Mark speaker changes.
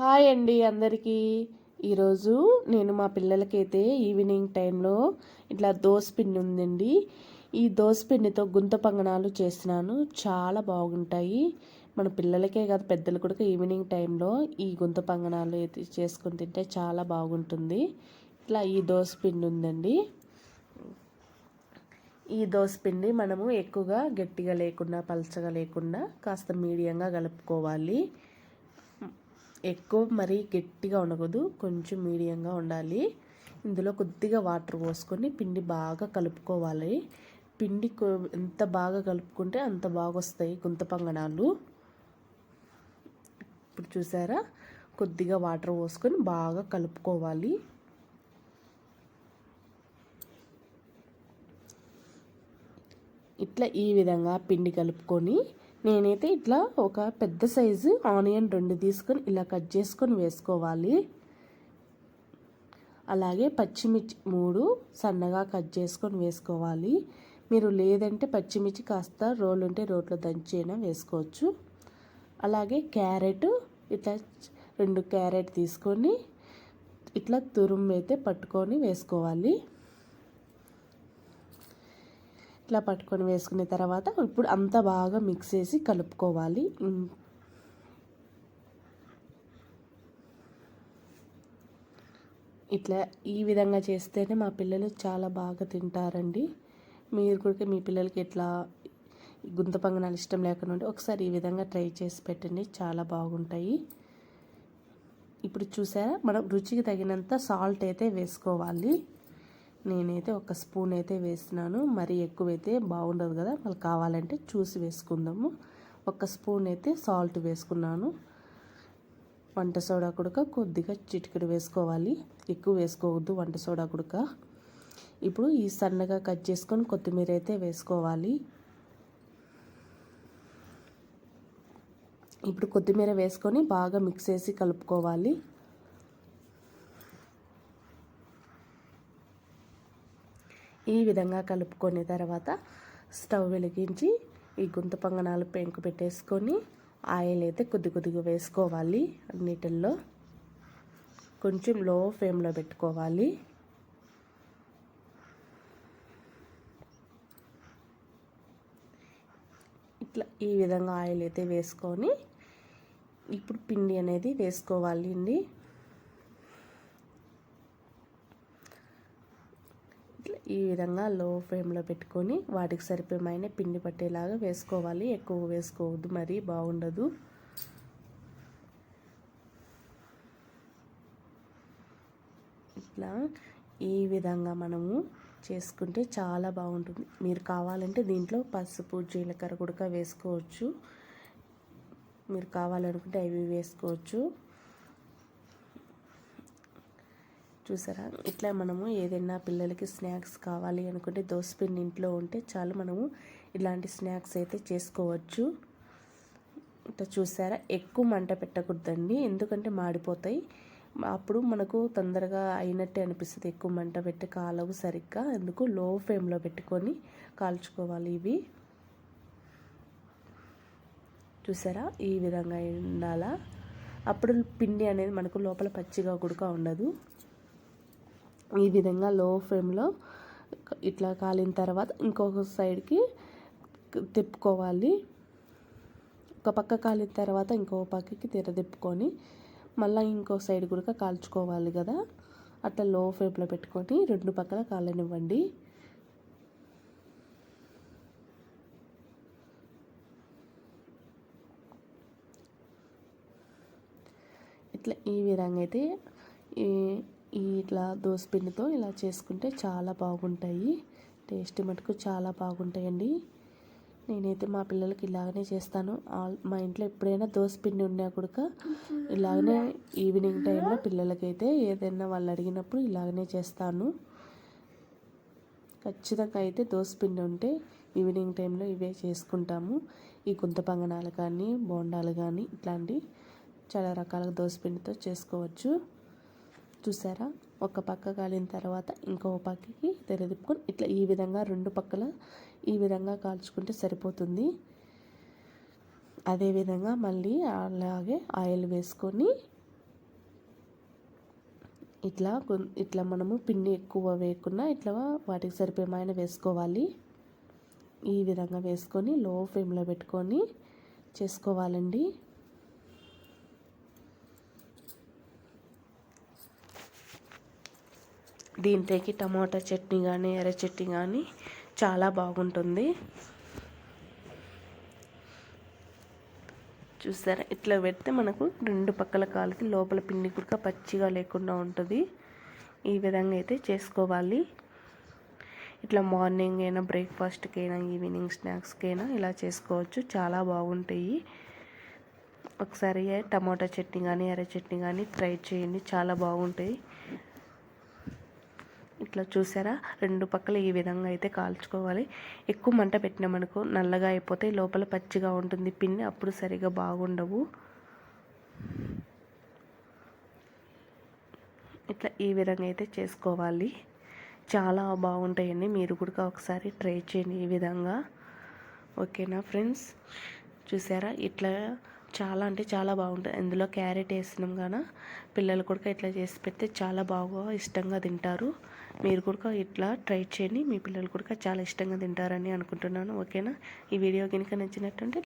Speaker 1: Hi అండి అందరికీ. ఈరోజు నేను మా పిల్లలకైతే ఈవినింగ్ టైంలో ఇట్లా పిండి ఉందండి. ఈ పిండితో గుంత పంగనాలు చేస్తున్నాను. చాలా బాగుంటాయి. మన పిల్లలకే కాదు పెద్దలు కూడా ఈవినింగ్ టైంలో ఈ గుంత పంగనాలు అయితే చేసుకొని తింటే చాలా బాగుంటుంది. ఇట్లా ఈ పిండి ఉందండి. ఈ పిండి మనము ఎక్కువగా గట్టిగా లేకుండా పలచగా లేకుండా కాస్త మీడియంగా కలుపుకోవాలి. ఎక్కువ మరీ గట్టిగా ఉండకూడదు కొంచెం మీడియంగా ఉండాలి. ఇందులో కొద్దిగా వాటర్ పోసుకొని పిండి బాగా కలుపుకోవాలి. పిండి ఎంత బాగా కలుపుకుంటే అంత బాగా వస్తాయి గుంత పంగనాలు ఇప్పుడు చూసారా? కొద్దిగా వాటర్ పోసుకొని బాగా కలుపుకోవాలి. ఇట్లా ఈ విధంగా పిండి కలుపుకొని నేనైతే ఇట్లా ఒక పెద్ద సైజు ఆనియన్ రెండు తీసుకొని ఇలా కట్ చేసుకొని వేసుకోవాలి. అలాగే పచ్చిమిర్చి మూడు సన్నగా కట్ చేసుకొని వేసుకోవాలి. మీరు లేదంటే పచ్చిమిర్చి కాస్త రోలు ఉంటే రోట్లో దంచైనా వేసుకోవచ్చు. అలాగే క్యారెట్ ఇట్లా రెండు క్యారెట్ తీసుకొని ఇట్లా తురుము అయితే పట్టుకొని వేసుకోవాలి. ఇట్లా పట్టుకొని వేసుకున్న తర్వాత ఇప్పుడు అంతా బాగా మిక్స్ చేసి కలుపుకోవాలి. ఇట్లా ఈ విధంగా చేస్తేనే మా పిల్లలు చాలా బాగా తింటారండి. మీరు కూడా మీ పిల్లలకి ఎట్లా గుంత పంగనాలు ఇష్టం లేకుండా ఒకసారి ఈ విధంగా ట్రై చేసి పెట్టండి. చాలా బాగుంటాయి. ఇప్పుడు చూసారా? మనం రుచికి తగినంత సాల్ట్ అయితే వేసుకోవాలి. నేనైతే ఒక స్పూన్ అయితే వేస్తున్నాను. మరీ ఎక్కువైతే బాగుండదు కదా. మళ్ళీ కావాలంటే చూసి వేసుకుందాము. ఒక స్పూన్ అయితే సాల్ట్ వేసుకున్నాను. వంట సోడా కుడక కొద్దిగా చిటికెడు వేసుకోవాలి. ఎక్కువ వేసుకోవద్దు వంట సోడా కుడక. ఇప్పుడు ఈ సన్నగా కట్ చేసుకొని కొత్తిమీర అయితే వేసుకోవాలి. ఇప్పుడు కొత్తిమీర వేసుకొని బాగా మిక్స్ చేసి కలుపుకోవాలి. ఈ విధంగా కలుపుకొని తర్వాత స్టవ్ వెలిగించి ఈ గుంత పొంగనాలు పెంకు పెట్టేసుకొని ఆయిల్ అయితే కొద్ది కొద్దిగా వేసుకోవాలి అన్నిటిల్లో. కొంచెం లో ఫ్లేమ్లో పెట్టుకోవాలి. ఇట్లా ఈ విధంగా ఆయిల్ అయితే వేసుకొని ఇప్పుడు పిండి అనేది వేసుకోవాలి అండి. ఈ విధంగా లో ఫ్లేమ్లో పెట్టుకొని వాటికి సరిపోయిన పిండి పట్టేలాగా వేసుకోవాలి. ఎక్కువ వేసుకోవద్దు మరి బాగుండదు. ఇట్లా ఈ విధంగా మనము చేసుకుంటే చాలా బాగుంటుంది. మీరు కావాలంటే దీంట్లో పసుపు జీలకర్ర కూడా వేసుకోవచ్చు. మీరు కావాలనుకుంటే అవి వేసుకోవచ్చు. చూసారా? ఇట్లా మనము ఏదైనా పిల్లలకి స్నాక్స్ కావాలి అనుకుంటే దోసపిండి ఇంట్లో ఉంటే చాలు మనము ఇలాంటి స్నాక్స్ అయితే చేసుకోవచ్చు. ఇట్లా చూసారా? ఎక్కువ మంట పెట్టకూడదండి. ఎందుకంటే మాడిపోతాయి. అప్పుడు మనకు తొందరగా అయినట్టే అనిపిస్తుంది. ఎక్కువ మంట పెట్టి కాలవు సరిగ్గా. ఎందుకు లో ఫ్లేమ్లో పెట్టుకొని కాల్చుకోవాలి ఇవి. చూసారా? ఈ విధంగా ఉండాలా? అప్పుడు పిండి అనేది మనకు లోపల పచ్చిగా కూడా ఉండదు. ఈ విధంగా లో ఫ్లేమ్లో ఇట్లా కాలిన తర్వాత ఇంకొక సైడ్కి తిప్పుకోవాలి. ఒక పక్క కాలిన తర్వాత ఇంకో పక్కకి తిరదిప్పుకొని మళ్ళీ ఇంకో సైడ్ కూడా కాల్చుకోవాలి కదా. అట్లా లో ఫ్లేమ్లో పెట్టుకొని రెండు పక్కల కాలనివ్వండి. ఇట్లా ఈ విధంగా అయితే ఈ ఇట్లా పిండితో ఇలా చేసుకుంటే చాలా బాగుంటాయి. టేస్ట్ మటుకు చాలా బాగుంటాయండి. నేనైతే మా పిల్లలకి ఇలాగనే చేస్తాను. మా ఇంట్లో ఎప్పుడైనా పిండి ఉన్నా కూడా ఇలాగనే ఈవినింగ్ టైంలో పిల్లలకైతే ఏదైనా వాళ్ళు అడిగినప్పుడు ఇలాగనే చేస్తాను. ఖచ్చితంగా అయితే పిండి ఉంటే ఈవినింగ్ టైంలో ఇవే చేసుకుంటాము. ఈ గుంత పంగనాలు కానీ బోండాలు కానీ ఇట్లాంటి చాలా రకాల పిండితో చేసుకోవచ్చు. చూసారా? ఒక పక్క కాలిన తర్వాత ఇంకో పక్కకి తెరదిప్పుకొని ఇట్లా ఈ విధంగా రెండు పక్కల ఈ విధంగా కాల్చుకుంటే సరిపోతుంది. అదేవిధంగా మళ్ళీ అలాగే ఆయిల్ వేసుకొని ఇట్లా ఇట్లా మనము పిండి ఎక్కువ వేయకుండా ఇట్లా వాటికి సరిపోయమైన వేసుకోవాలి. ఈ విధంగా వేసుకొని లో ఫ్లేమ్లో పెట్టుకొని చేసుకోవాలండి. దీంతోకి టమాటా చట్నీ కానీ ఎర్ర చట్నీ కానీ చాలా బాగుంటుంది. చూసారా? ఇట్లా పెడితే మనకు రెండు పక్కల కాలికి లోపల పిండి కుడక పచ్చిగా లేకుండా ఉంటుంది. ఈ విధంగా అయితే చేసుకోవాలి. ఇట్లా మార్నింగ్ అయినా బ్రేక్ఫాస్ట్కి అయినా ఈవినింగ్ స్నాక్స్కి అయినా ఇలా చేసుకోవచ్చు. చాలా బాగుంటాయి. ఒకసారి టమాటా చట్నీ కానీ ఎర్ర చట్నీ కానీ ట్రై చేయండి. చాలా బాగుంటాయి. ఇట్లా చూసారా? రెండు పక్కల ఈ విధంగా అయితే కాల్చుకోవాలి. ఎక్కువ మంట పెట్టినామనుకో నల్లగా అయిపోతే లోపల పచ్చిగా ఉంటుంది. పిన్ని అప్పుడు సరిగా బాగుండవు. ఇట్లా ఈ విధంగా అయితే చేసుకోవాలి. చాలా బాగుంటాయండి. మీరు కూడా ఒకసారి ట్రై చేయండి ఈ విధంగా. ఓకేనా ఫ్రెండ్స్? చూసారా? ఇట్లా చాలా అంటే చాలా బాగుంటుంది ఇందులో క్యారెట్ వేసినాం కానీ పిల్లలు కూడా ఇట్లా చేసి పెడితే చాలా బాగా ఇష్టంగా తింటారు. మీరు కూడా ఇట్లా ట్రై చేయండి. మీ పిల్లలు కూడా చాలా ఇష్టంగా తింటారని అనుకుంటున్నాను. ఓకేనా? ఈ వీడియో కనుక నచ్చినట్టుంటే